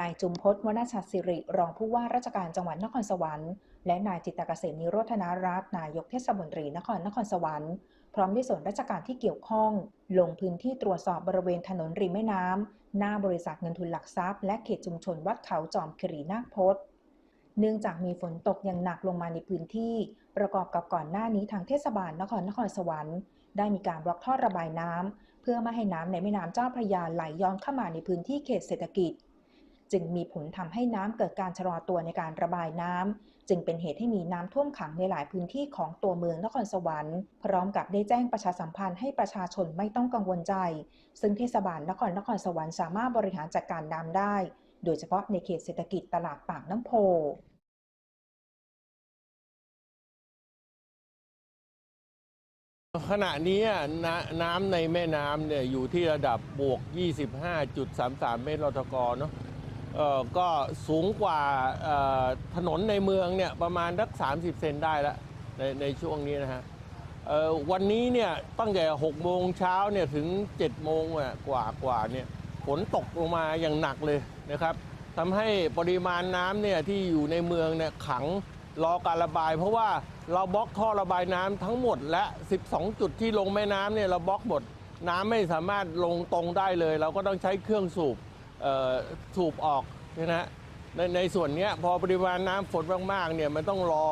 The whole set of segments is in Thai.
นายจุมพจน์วนาชัดสิริ รองผู้ว่าราชการจังหวัดนครสวรรค์ และนายจิตรเกษมนิโรธนารัตน์นายกเทศมนตรีนครนครสวรรค์ พร้อมด้วยส่วนราชการที่เกี่ยวข้อง ลงพื้นที่ตรวจสอบบริเวณถนนริมแม่น้ำหน้าบริษัทเงินทุนหลักทรัพย์และเขตชุมชนวัดเขาจอมคีรีนาคพจน์เนื่องจากมีฝนตกอย่างหนักลงมาในพื้นที่ ประกอบกับก่อนหน้านี้ทางเทศบาลนครนครสวรรค์ได้มีการบล็อกท่อระบายน้ำเพื่อไม่ให้น้ำในแม่น้ำเจ้าพระยาไหลย้อนเข้ามาในพื้นที่เขตเศรษฐกิจ จึงมีผลทำให้น้ำเกิดการชะลอตัวในการระบายน้ำจึงเป็นเหตุให้มีน้ำท่วมขังในหลายพื้นที่ของตัวเมืองนครสวรรค์ พร้อมกับได้แจ้งประชาสัมพันธ์ให้ประชาชนไม่ต้องกังวลใจ ซึ่งเทศบาลนครนครสวรรค์สามารถบริหารจัดการน้ำได้ โดยเฉพาะในเขตเศรษฐกิจตลาดปากน้ำโพขณะนี้นน้ำในแม่น้ำเนี่ยอยู่ที่ระดับบวก 25.33 เมตรลทกเนาะ เอ่อก็สูงกว่าเอ่อถนนในเมืองเนี่ยประมาณสัก30 เซนได้แล้วในในช่วงนี้นะฮะเอ่อวันนี้เนี่ยตั้งแต่6โมงเช้าเนี่ยถึง7โมงอะกว่ากว่าเนี่ยฝนตกลงมาอย่างหนักเลยนะครับทำให้ปริมาณน้ำเนี่ยที่อยู่ในเมืองเนี่ยขังรอการระบาย เพราะว่าเราบล็อกท่อระบายน้ำทั้งหมดและ 12 จุดที่ลงแม่น้ำเนี่ยเราบล็อกหมดน้ำไม่สามารถลงตรงได้เลย เราก็ต้องใช้เครื่องสูบ สูบออกนะฮะในในส่วนนี้พอปริมาณน้ำฝนมากๆเนี่ยมันต้องรอ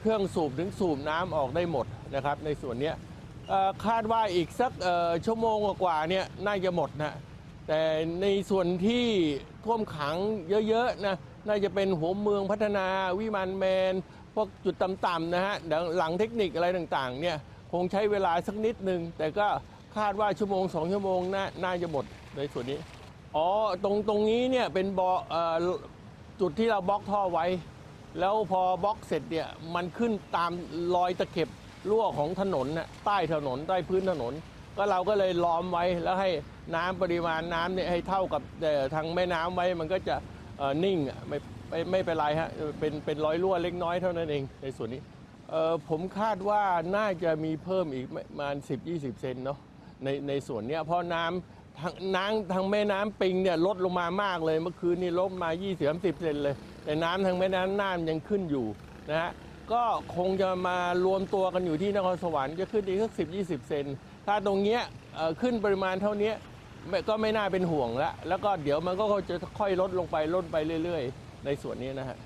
เครื่องสูบถึงสูบน้ำออกได้หมดนะครับ ในส่วนนี้คาดว่าอีกสักชั่วโมงกว่าเนี่ยน่าจะหมดนะแต่ในส่วนที่ท่วมขังเยอะๆนะน่าจะเป็นหัวเมืองพัฒนาวิมานแมนพวกจุดต่ำๆนะฮะหลังเทคนิคอะไรต่างๆเนี่ยคงใช้เวลาสักนิดนึง แต่ก็คาดว่าชั่วโมงสองชั่วโมงน่าจะหมดในส่วนนี้ อ๋อตรงตรงนี้เนี่ยเป็นบอเอ่อจุดที่เราบล็อกท่อไว้ แล้วพอบล็อกเสร็จเนี่ยมันขึ้นตามรอยตะเข็บรั่วของถนนน่ะใต้ถนนใต้พื้นถนน ก็เราก็เลยล้อมไว้แล้วให้น้ำปริมาณน้ำเนี่ยให้เท่ากับเอ่อทางแม่น้ำไว้มันก็จะเอ่อนิ่งอะไม่ไม่ไม่เป็นไรฮะเออเป็นเป็นรอยรั่วเล็กน้อยเท่านั้นเองในส่วนนี้เอ่อผมคาดว่าน่าจะมีเพิ่มอีกประมาณ10-20 เซนเนาะในในส่วนเนี้ยเพราะน้ำ ทางน้ำทางแม่น้ำปิงเนี่ยลดลงมามากเลย เมื่อคืนนี้ลดมา 20-30เซนเลย แต่น้ำทางแม่น้ำน่านยังขึ้นอยู่นะฮะก็คงจะมารวมตัวกันอยู่ที่นครสวรรค์จะขึ้นอีกสักสิบยีเซนถ้าตรงเนี้ยเอ่อขึ้นปริมาณเท่านี้ไม่ก็ไม่น่าเป็นห่วงแล้วแล้วก็เดี๋ยวมันก็จะค่อยลดลงไปลดไปเรื่อย ๆ ในส่วนนี้นะฮะ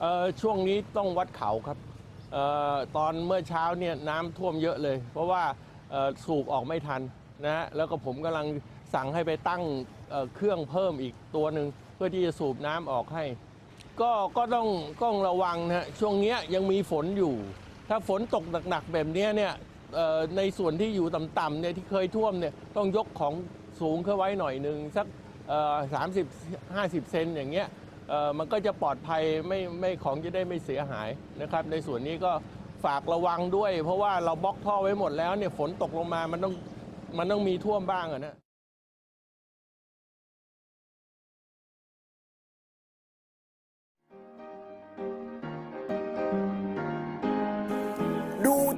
เอ่อช่วงนี้ต้องวัดเขาครับเอ่อตอนเมื่อเช้าเนี่ยน้ำท่วมเยอะเลย เพราะว่าเอ่อสูบออกไม่ทันนะฮะแล้วก็ผมกำลัง สั่งให้ไปตั้งเครื่องเพิ่มอีกตัวหนึ่งเพื่อที่จะสูบน้ำออกให้ ก็ก็ต้องต้องระวังนะฮะช่วงเนี้ยยังมีฝนอยู่ ถ้าฝนตกหนักๆแบบเนี้ยเนี่ยในส่วนที่อยู่ต่ำๆเนี่ยที่เคยท่วมเนี่ยต้องยกของสูงเข้าไว้หน่อยหนึ่งสักสามสิบห้าสิบเซนอย่างเงี้ยมันก็จะปลอดภัยไม่ไม่ของจะได้ไม่เสียหายนะครับ ในส่วนนี้ก็ฝากระวังด้วย เพราะว่าเราบล็อกท่อไว้หมดแล้วเนี่ยฝนตกลงมามันต้องมันต้องมีท่วมบ้างอะนะ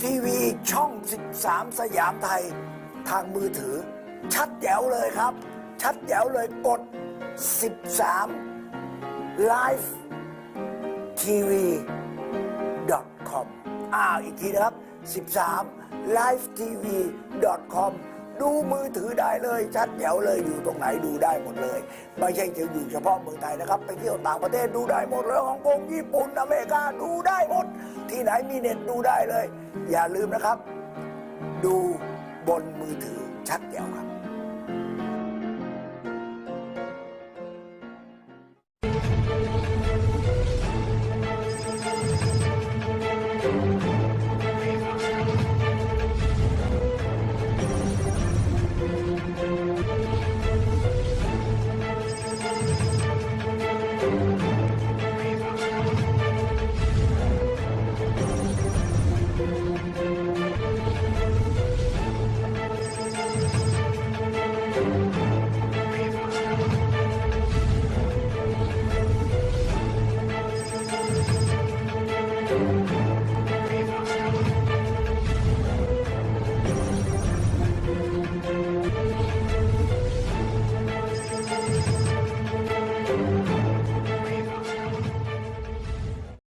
ทีวีช่อง 13 สยามไทยทางมือถือ ชัดแจ๋วเลยครับ ชัดแจ๋วเลยกด 13 Live TV com อ้าวอีกทีนะครับ 13 Live TV com ดูมือถือได้เลยชัดแจ๋วเลยอยู่ตรงไหนดูได้หมดเลย ไม่ใช่จะอยู่เฉพาะเมืองไทยนะครับ ไปเที่ยวต่างประเทศดูได้หมดเลยฮ่องกงญี่ปุ่นอเมริกาดูได้หมด ที่ไหนมีเน็ตดูได้เลย อย่าลืมนะครับ ดูบนมือถือชัดแจ๋วครับ